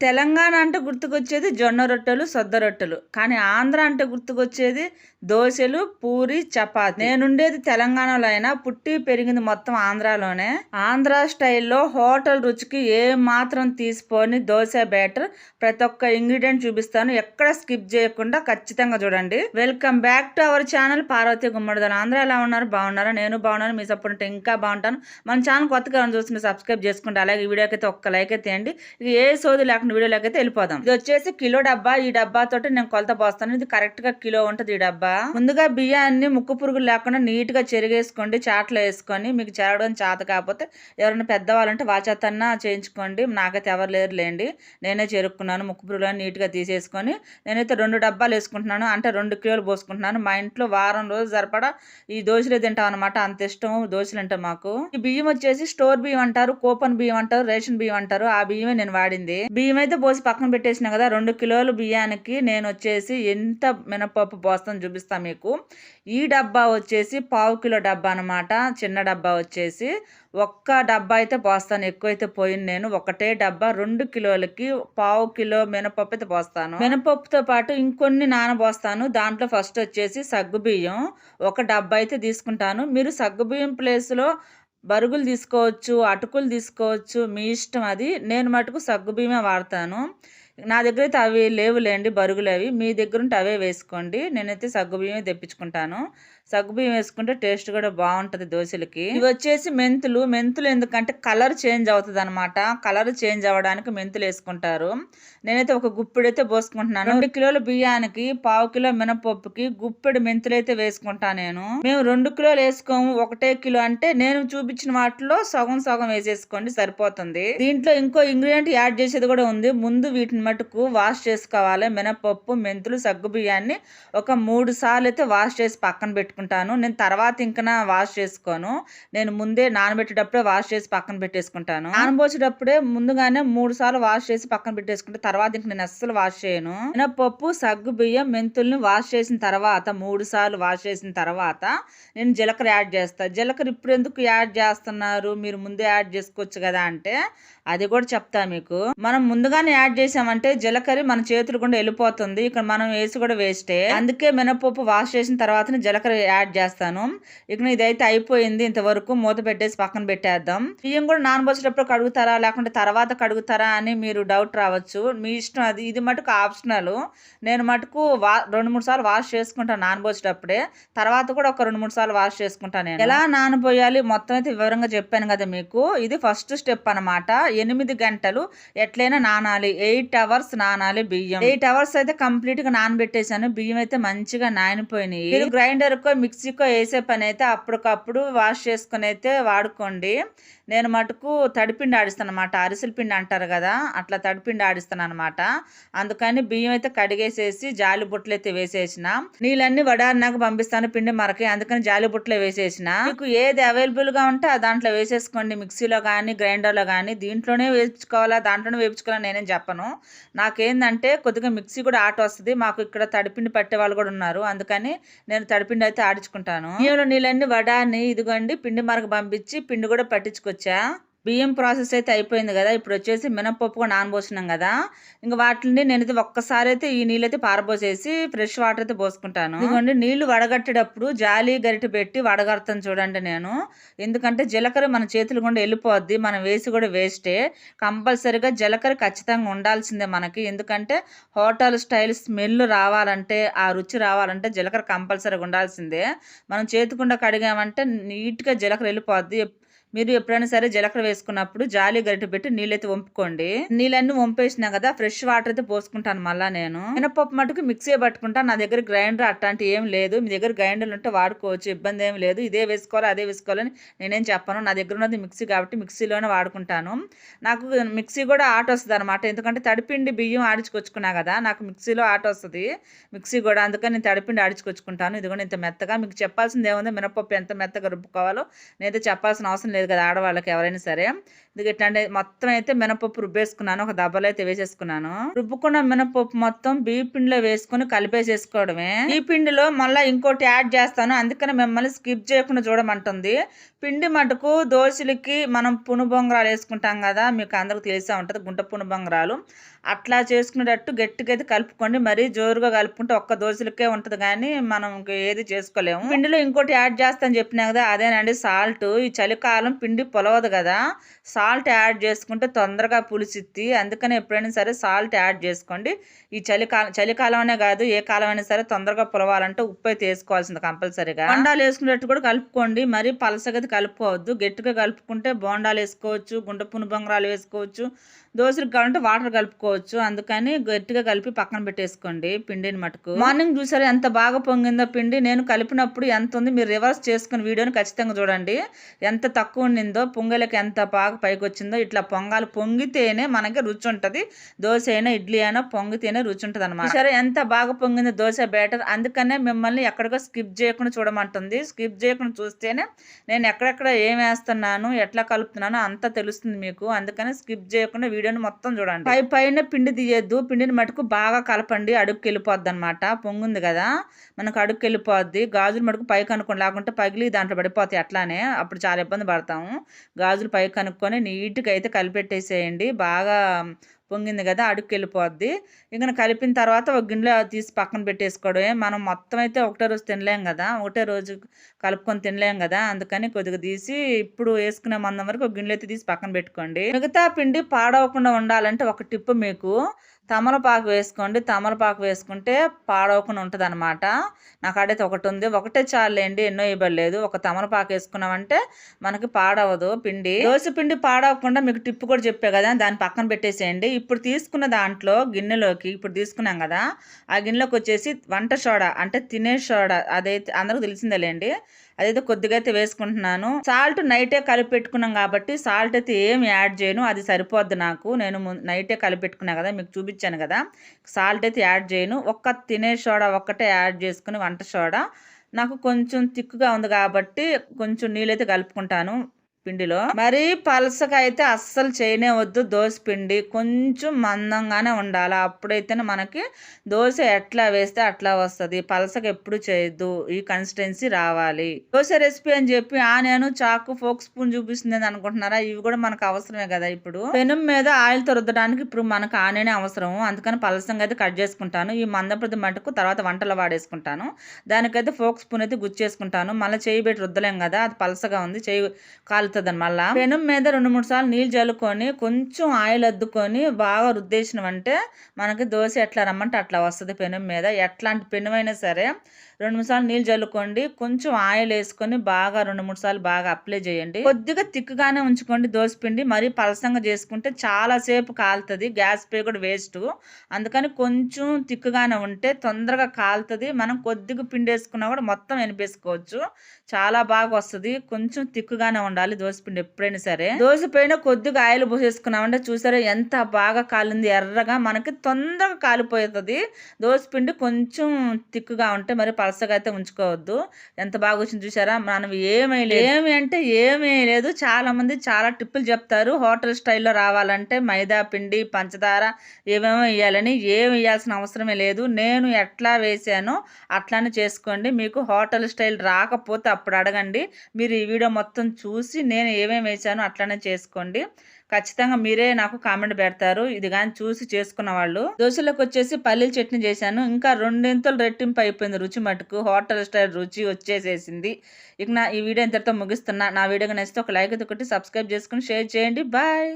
తెలంగాణ అంటే గుర్తుకొచ్చేది జొన్న రొట్టెలు సొద్ద రొట్టెలు. కానీ ఆంధ్ర అంటే గుర్తుకొచ్చేది దోశలు పూరి చపాతి. నేనుండేది తెలంగాణలో అయినా పుట్టి పెరిగింది మొత్తం ఆంధ్రాలోనే. ఆంధ్ర స్టైల్లో హోటల్ రుచికి ఏ మాత్రం తీసుకొని దోశ బ్యాటర్. ప్రతి ఒక్క ఇంగ్రీడియంట్ చూపిస్తాను. ఎక్కడ స్కిప్ చేయకుండా ఖచ్చితంగా చూడండి. Welcome back to our channel Parvathi గుమ్మడిదాను Andhra ఎలా ఉన్నారు? బాగున్నారా? నేను బాగున్నాను. మీ సపోర్ట్ ఉంటే ఇంకా బాగుంటాను. మన ఛానల్ కొత్తగా ఎవరైనా చూస్తుంటే సబ్స్క్రైబ్ చేసుకుంటే అలాగే ఈ వీడియోకి అయితే ఒక్క లైక్ అయితే తీయండి ఇది ఏ సోది లేకుండా వీడియోలోకి అయితే వెళ్ళిపోదాం. ఇది వచ్చేసి కిలో డబ్బా. ఈ డబ్బా తోటి నేను కొలత పోస్తాను. ఇది కరెక్ట్గా కిలో ఉంటది ఈ డబ్బా. ముందుగా బియ్యాన్ని ముక్కు పురుగులు లేకుండా నీట్గా చెరిగేసుకోండి చాట్లో వేసుకొని. మీకు చెరగడం చేత కాకపోతే ఎవరైనా పెద్దవాళ్ళంటే వాచేతన్నా చేయించుకోండి. నాకైతే ఎవరు లేరు లేండి నేనే చెరుక్కున్నాను ముక్కు పురుగులు నీట్గా తీసేసుకొని. నేనైతే రెండు డబ్బాలు వేసుకుంటున్నాను. అంటే రెండు కిలోలు పోసుకుంటున్నాను. మా ఇంట్లో వారం రోజు సరిపడా ఈ దోశలే తింటాం అనమాట అంత ఇష్టం దోశలు అంటే మాకు. ఈ బియ్యం వచ్చేసి స్టోర్ బియ్యం అంటారు కూపన్ బియ్యం అంటారు రేషన్ బియ్యం అంటారు. ఆ బియ్యమే నేను వాడింది. బియ్యం అయితే పోసి పక్కన పెట్టేసిన కదా రెండు కిలోలు బియ్యానికి నేను వచ్చేసి ఎంత మినపప్పు పోస్తాను చూపిస్తాను మీకు. ఈ డబ్బా వచ్చేసి పావు కిలో డబ్బా అనమాట చిన్న డబ్బా వచ్చేసి. ఒక్క డబ్బా అయితే పోస్తాను ఎక్కువైతే పోయింది నేను. ఒకటే డబ్బా రెండు కిలోలకి పావు కిలో మినపప్పు అయితే పోస్తాను. మినపప్పుతో పాటు ఇంకొన్ని నానబోస్తాను. దాంట్లో ఫస్ట్ వచ్చేసి సగ్గు బియ్యం ఒక డబ్బా అయితే తీసుకుంటాను. మీరు సగ్గు బియ్యం ప్లేస్లో బరుగులు తీసుకోవచ్చు అటుకులు తీసుకోవచ్చు మీ ఇష్టం అది. నేను మటుకు సగ్గు బియ్యమే వాడతాను. నా దగ్గర అయితే అవి లేవులేండి బరుగులు అవి. మీ దగ్గర ఉంటే అవే వేసుకోండి. నేనైతే సగ్గు బియ్యమే తెప్పించుకుంటాను. సగ్గు బియ్యం వేసుకుంటే టేస్ట్ కూడా బాగుంటుంది దోశలకి. ఇవి వచ్చేసి మెంతులు. మెంతులు ఎందుకంటే కలర్ చేంజ్ అవుతుంది అనమాట కలర్ చేంజ్ అవ్వడానికి మెంతులు వేసుకుంటారు. నేనైతే ఒక గుప్పెడు అయితే పోసుకుంటున్నాను. రెండు కిలోల బియ్యానికి పావు కిలో మినపప్పుకి గుప్పెడు మెంతులు అయితే వేసుకుంటా నేను. మేము రెండు కిలోలు వేసుకోము ఒకటే కిలో అంటే నేను చూపించిన వాటిలో సగం సగం వేసేసుకోండి సరిపోతుంది. దీంట్లో ఇంకో ఇంగ్రీడియంట్ యాడ్ చేసేది కూడా ఉంది. ముందు వీటిని మటుకు వాష్ చేసుకోవాలి. మినపప్పు మెంతులు సగ్గు బియ్యాన్ని ఒక మూడు సార్లు అయితే వాష్ చేసి పక్కన పెట్టుకుంటాను. నేను తర్వాత ఇంకా వాష్ చేసుకోను. నేను ముందే నానబెట్టేటప్పుడే వాష్ చేసి పక్కన పెట్టేసుకుంటాను. నానబోసేటప్పుడే ముందుగానే మూడు సార్లు వాష్ చేసి పక్కన పెట్టేసుకుంటే తర్వాత ఇంక నేను అస్సలు వాష్ చేయను. మినపప్పు సగ్గు బియ్యం మెంతుల్ని వాష్ చేసిన తర్వాత మూడు సార్లు వాష్ చేసిన తర్వాత నేను జీలకర్ర యాడ్ చేస్తాను జీలకర్ర ఇప్పుడు ఎందుకు యాడ్ చేస్తున్నారు? మీరు ముందు యాడ్ చేసుకోవచ్చు కదా అంటే అది కూడా చెప్తా మీకు. మనం ముందుగానే యాడ్ చేసామంటే జీలకర్ర మన చేతులు కూడా వెళ్ళిపోతుంది. ఇక్కడ మనం వేసి కూడా వేస్టే అందుకే మినపప్పు వాష్ చేసిన తర్వాత జీలకర్ర యాడ్ చేస్తాను. ఇక ఇదైతే అయిపోయింది ఇంతవరకు. మూత పెట్టేసి పక్కన పెట్టేద్దాం. బియ్యం కూడా నానబోసేటప్పుడు కడుగుతారా? లేకుంటే తర్వాత కడుగుతారా అని మీరు డౌట్ రావచ్చు. మీ ఇష్టం అది ఇది మటుకు ఆప్షనల్. నేను మటుకు వా రెండు మూడు సార్లు వాష్ చేసుకుంటాను నానబోసేటప్పుడే తర్వాత కూడా ఒక రెండు మూడు సార్లు వాష్ చేసుకుంటాను నేను. ఎలా నానబోయాలి? మొత్తం అయితే వివరంగా చెప్పాను కదా మీకు. ఇది ఫస్ట్ స్టెప్ అనమాట ఎనిమిది గంటలు ఎట్లయినా నానాలి. ఎయిట్ అవర్స్ నానాలి బియ్యం. ఎయిట్ అవర్స్ అయితే కంప్లీట్గా నానబెట్టేశాను. బియ్యం అయితే మంచిగా నానిపోయినాయి. మీరు గ్రైండర్ కో మిక్సీకో వేసే పని అయితే అప్పటికప్పుడు వాష్ చేసుకుని అయితే వాడుకోండి. నేను మటుకు తడిపిండి ఆడిస్తాను అనమాట అరిసెల పిండి అంటారు కదా అట్లా తడిపిండి ఆడిస్తాను అనమాట అందుకని బియ్యం అయితే కడిగేసేసి జాలి బుట్టలు అయితే వేసేసిన. నీళ్ళన్నీ వడారినాక పంపిస్తాను పిండి మరకి అందుకని జాలి బుట్టలో వేసేసిన. మీకు ఏది అవైలబుల్గా ఉంటే దాంట్లో వేసేసుకోండి. మిక్సీలో కానీ గ్రైండర్లో కానీ దీంట్లోనే వేపించుకోవాలా దాంట్లోనే వేపించుకోవాలా నేనేం చెప్పను. నాకేందంటే కొద్దిగా మిక్సీ కూడా ఆట వస్తుంది. మాకు ఇక్కడ తడిపిండి పట్టే వాళ్ళు కూడా ఉన్నారు. అందుకని నేను తడిపిండి అయితే ఆడించుకుంటాను. నీళ్ళు నీళ్ళన్నీ వడాన్ని ఇదిగోండి పిండి మరక పంపించి పిండి కూడా పట్టించుకొచ్చి బియ్యం ప్రాసెస్ అయితే అయిపోయింది కదా. ఇప్పుడు వచ్చేసి మినపప్పు నానబోసినాం కదా. ఇంకా వాటిని నేనైతే ఒక్కసారి అయితే ఈ నీళ్ళు అయితే పారబోసేసి ఫ్రెష్ వాటర్ అయితే పోసుకుంటాను. ఇదిగోండి నీళ్ళు వడగట్టేటప్పుడు జాలి గరిట పెట్టి వడగడతాను చూడండి నేను. ఎందుకంటే జీలకర్ర మన చేతులు గుండా వెళ్ళిపోద్ది మనం వేసి కూడా వేస్టే. కంపల్సరీగా జీలకర్ర ఖచ్చితంగా ఉండాల్సిందే మనకి. ఎందుకంటే హోటల్ స్టైల్ స్మెల్ రావాలంటే ఆ రుచి రావాలంటే జీలకర్ర కంపల్సరీగా ఉండాల్సిందే. మనం చేతుకుండా కడిగామంటే నీట్గా జీలకర్ర వెళ్ళిపోద్ది. మీరు ఎప్పుడైనా సరే జీలకర్ర వేసుకున్నప్పుడు జాలి గరిటె పెట్టి నీళ్ళైతే వంపుకోండి. నీళ్ళన్నీ వంపేసినా కదా ఫ్రెష్ వాటర్ అయితే పోసుకుంటాను మళ్ళా నేను. మినపప్పు మటుకు మిక్సీ పట్టుకుంటాను నా దగ్గర గ్రైండర్ అట్లాంటి ఏం లేదు. మీ దగ్గర గ్రైండర్లు ఉంటే వాడుకోవచ్చు ఇబ్బంది ఏం లేదు. ఇదే వేసుకోవాలి అదే వేసుకోవాలని నేనేం చెప్పాను. నా దగ్గర ఉన్నది మిక్సీ కాబట్టి మిక్సీలోనే వాడుకుంటాను. నాకు మిక్సీ కూడా ఆట వస్తుంది అనమాట ఎందుకంటే తడిపిండి బియ్యం ఆడించుకొచ్చుకున్నా కదా నాకు మిక్సీలో ఆట వస్తుంది. మిక్సీ కూడా అందుకని నేను తడిపిండి ఆడించుకొచ్చుకుంటాను. ఇది కూడా ఇంత మెత్తగా మీకు చెప్పాల్సింది ఏముంది? మినపప్పు ఎంత మెత్తగా రుబ్బుకోవాలో నేనైతే చెప్పాల్సిన అవసరం లేదు కదా ఆడవాళ్ళకి ఎవరైనా సరే. ఎందుకు ఎట్లా అంటే మొత్తం అయితే మినపప్పు రుబ్బేసుకున్నాను ఒక దెబ్బలు అయితే వేసేసుకున్నాను. రుబ్బుకున్న మినపప్పు మొత్తం బియ్య పిండిలో వేసుకుని కలిపేసేసుకోవడమే. ఈ పిండిలో మళ్ళీ ఇంకోటి యాడ్ చేస్తాను అందుకని మిమ్మల్ని స్కిప్ చేయకుండా చూడమంటుంది. పిండి మటుకు దోశలకి మనం పునుబొంగరాలు వేసుకుంటాం కదా మీకు అందరికి తెలిసే ఉంటుంది గుంట పునుబొంగరాలు. అట్లా చేసుకునేటట్టు గట్టిగా అయితే కలుపుకోండి. మరీ జోరుగా కలుపుకుంటే ఒక్క దోశలకే ఉంటుంది కానీ మనం ఏది చేసుకోలేము. పిండిలో ఇంకోటి యాడ్ చేస్తాను చెప్పినా కదా అదేనండి సాల్ట్. ఈ చలికాలం పిండి పొలవదు కదా సాల్ట్ యాడ్ చేసుకుంటే తొందరగా పులిసిద్ది. అందుకని ఎప్పుడైనా సరే సాల్ట్ యాడ్ చేసుకోండి. ఈ చలికాలం చలికాలమనే కాదు ఏ కాలం అయినా సరే తొందరగా పులవాలంటే ఉప్పు అయితే వేసుకోవాల్సింది కంపల్సరీగా. అండాలు వేసుకునేటట్టు కూడా కలుపుకోండి. మరి పలసగా కలుపుకోవద్దు. గట్టిగా కలుపుకుంటే బోండాలు వేసుకోవచ్చు గుంట పునుబంగరాలు వేసుకోవచ్చు దోశలకు కావాలంటే వాటర్ కలుపుకోవచ్చు. అందుకని గట్టిగా కలిపి పక్కన పెట్టేసుకోండి పిండిని మటుకు. మార్నింగ్ చూసారు ఎంత బాగా పొంగిందో పిండి. నేను కలిపినప్పుడు ఎంత ఉంది మీరు రివర్స్ చేసుకుని వీడియోని ఖచ్చితంగా చూడండి. ఎంత తక్కువ ఉండిందో పొంగలకి ఎంత బాగా పైకి వచ్చిందో ఇట్లా పొంగాలు పొంగితేనే మనకి రుచి ఉంటుంది. దోశ అయినా ఇడ్లీ అయినా పొంగితేనే రుచి ఉంటుంది అనమాట సరే ఎంత బాగా పొంగిందో దోశ బ్యాటర్. అందుకనే మిమ్మల్ని ఎక్కడికో స్కిప్ చేయకుండా చూడమంటుంది. స్కిప్ చేయకుండా చూస్తేనే నేను ఎక్కడెక్కడ ఏం వేస్తున్నాను ఎట్లా కలుపుతున్నాను అంతా తెలుస్తుంది మీకు. అందుకని స్కిప్ చేయకుండా వీడియోని మొత్తం చూడండి. పై పైన పిండి తీయద్దు. పిండిని మటుకు బాగా కలపండి. అడుగుకి వెళ్ళిపోద్ది అనమాట పొంగుంది కదా? మనకు అడుగుకి వెళ్ళిపోద్ది. గాజులు మటుకు పైకి అనుకోండి లేకుంటే పగిలి దాంట్లో పడిపోతాయి అట్లానే. అప్పుడు చాలా ఇబ్బంది పడతాము. గాజులు పైకి కనుక్కొని నీట్గా అయితే కలిపెట్టేసేయండి. బాగా పొంగింది కదా అడుక్కి వెళ్ళిపోద్ది ఇంకా కలిపిన తర్వాత ఒక గిన్నెలో తీసి పక్కన పెట్టేసుకోవడమే. మనం మొత్తం అయితే ఒకటే రోజు తినలేం కదా ఒకటే రోజు కలుపుకొని తినలేం కదా అందుకని కొద్దిగా తీసి ఇప్పుడు వేసుకునే మందం వరకు ఒక గిన్నెలో అయితే తీసి పక్కన పెట్టుకోండి. మిగతా పిండి పాడవకుండా ఉండాలంటే ఒక టిప్ మీకు. తమలపాకు వేసుకోండి. తమలపాకు వేసుకుంటే పాడవకుండా ఉంటుంది అనమాట నాకు అడైతే ఒకటి ఉంది ఒకటే చాలండి ఎన్నో ఇవ్వలేదు. ఒక తమలపాకు వేసుకున్నామంటే మనకి పాడవదు పిండి. దోశ పిండి పాడవకుండా మీకు టిప్పు కూడా చెప్పే కదా దాన్ని పక్కన పెట్టేసేయండి. ఇప్పుడు తీసుకున్న దాంట్లో గిన్నెలోకి ఇప్పుడు తీసుకున్నాం కదా ఆ గిన్నెలోకి వచ్చేసి వంట సోడా అంటే తినే సోడా అదైతే అందరికి తెలిసిందేలేండి. అదైతే కొద్దిగా అయితే వేసుకుంటున్నాను. సాల్ట్ నైటే కలిపి పెట్టుకున్నాం కాబట్టి సాల్ట్ అయితే ఏం యాడ్ చేయను. అది సరిపోద్ది నాకు. నేను నైటే కలిపి పెట్టుకున్నా కదా మీకు చూపించాను కదా. సాల్ట్ అయితే యాడ్ చేయను. ఒక్క తినే సోడా ఒక్కటే యాడ్ చేసుకుని వంట సోడా. నాకు కొంచెం తిక్కుగా ఉంది కాబట్టి కొంచెం నీళ్ళైతే కలుపుకుంటాను. పిండిలో. మరి పలసగా అయితే అస్సలు చేయనే వద్దు దోశ పిండి. కొంచెం మందంగానే ఉండాలి. అప్పుడైతేనే మనకి దోశ ఎట్లా వేస్తే అట్లా వస్తుంది. పలసగా ఎప్పుడు చేయొద్దు. ఈ కన్సిస్టెన్సీ రావాలి. దోశ రెసిపీ అని చెప్పి ఆ నేను చాకు ఫోక్ స్పూన్ చూపిస్తుంది అనుకుంటున్నారా? ఇవి కూడా మనకు అవసరమే కదా ఇప్పుడు. పెనం మీద ఆయిల్ రుద్దడానికి ఇప్పుడు మనకు ఆనేనే అవసరం అందుకని పలసంగా అయితే కట్ చేసుకుంటాను. ఈ మందప్రతి మటుకు తర్వాత వంటలో వాడేసుకుంటాను. దానికైతే ఫోక్ స్పూన్ అయితే గుచ్చేసుకుంటాను. మళ్ళీ చేయి పెట్టి రుద్దలేం కదా? అది పలసగా ఉంది. చేయి కాలు వస్తుంది మళ్ళీ. పెనం మీద రెండు మూడు సార్లు నీళ్ళు చల్లుకొని కొంచెం ఆయిల్ అద్దుకొని బాగా రుద్దేసినవంటే మనకి దోశ ఎట్లా రమ్మంటే అట్లా వస్తుంది పెనం మీద. ఎట్లాంటి పెనుమైనా సరే రెండు మూడు సార్లు నీళ్ళు చల్లుకోండి. కొంచెం ఆయిల్ వేసుకొని బాగా రెండు మూడు సార్లు బాగా అప్లై చేయండి. కొద్దిగా తిక్కుగానే ఉంచుకోండి దోశ పిండి మరీ పలసంగా చేసుకుంటే చాలా సేపు కాలుతుంది. గ్యాస్ పే కూడా వేస్ట్. అందుకని కొంచెం తిక్కుగానే ఉంటే తొందరగా కాలుతుంది. మనం కొద్దిగా పిండి వేసుకున్నా కూడా మొత్తం వినిపేసుకోవచ్చు చాలా బాగా వస్తుంది. కొంచెం తిక్కుగానే ఉండాలి దోశపిండి ఎప్పుడైనా సరే. దోశ పైన కొద్దిగా ఆయిల్ పోసేసుకున్నామంటే చూసారా ఎంత బాగా కాలింది. ఎర్రగా మనకి తొందరగా కాలిపోతుంది. దోశపిండి కొంచెం తిక్కుగా ఉంటే మరి పలసగా అయితే ఉంచుకోవద్దు. ఎంత బాగా వచ్చింది చూసారా మనం ఏమీ లేదు. ఏమి అంటే ఏమీ లేదు. చాలామంది చాలా టిప్పులు చెప్తారు. హోటల్ స్టైల్లో రావాలంటే మైదా పిండి పంచదార ఏమేమో వేయాలని ఏమి వేయాల్సిన అవసరమే లేదు. నేను ఎట్లా వేసానో అట్లానే చేసుకోండి. మీకు హోటల్ స్టైల్ రాకపోతే అప్పుడు అడగండి. మీరు ఈ వీడియో మొత్తం చూసి నేను ఏమేమి వేసానో అట్లానే చేసుకోండి. ఖచ్చితంగా మీరే నాకు కామెంట్ పెడతారు. ఇది కానీ చూసి చేసుకున్న వాళ్ళు. దోశలకు వచ్చేసి పల్లీల చట్నీ చేశాను. ఇంకా రెండింతలు రెట్టింపు అయిపోయింది రుచి మటుకు హోటల్ స్టైల్ రుచి వచ్చేసేసింది. ఇక నా ఈ వీడియో ఇంతటితో ముగిస్తున్నా. నా వీడియోకి నచ్చితే ఒక లైక్ ఒకటి సబ్స్క్రైబ్ చేసుకుని షేర్ చేయండి. బాయ్.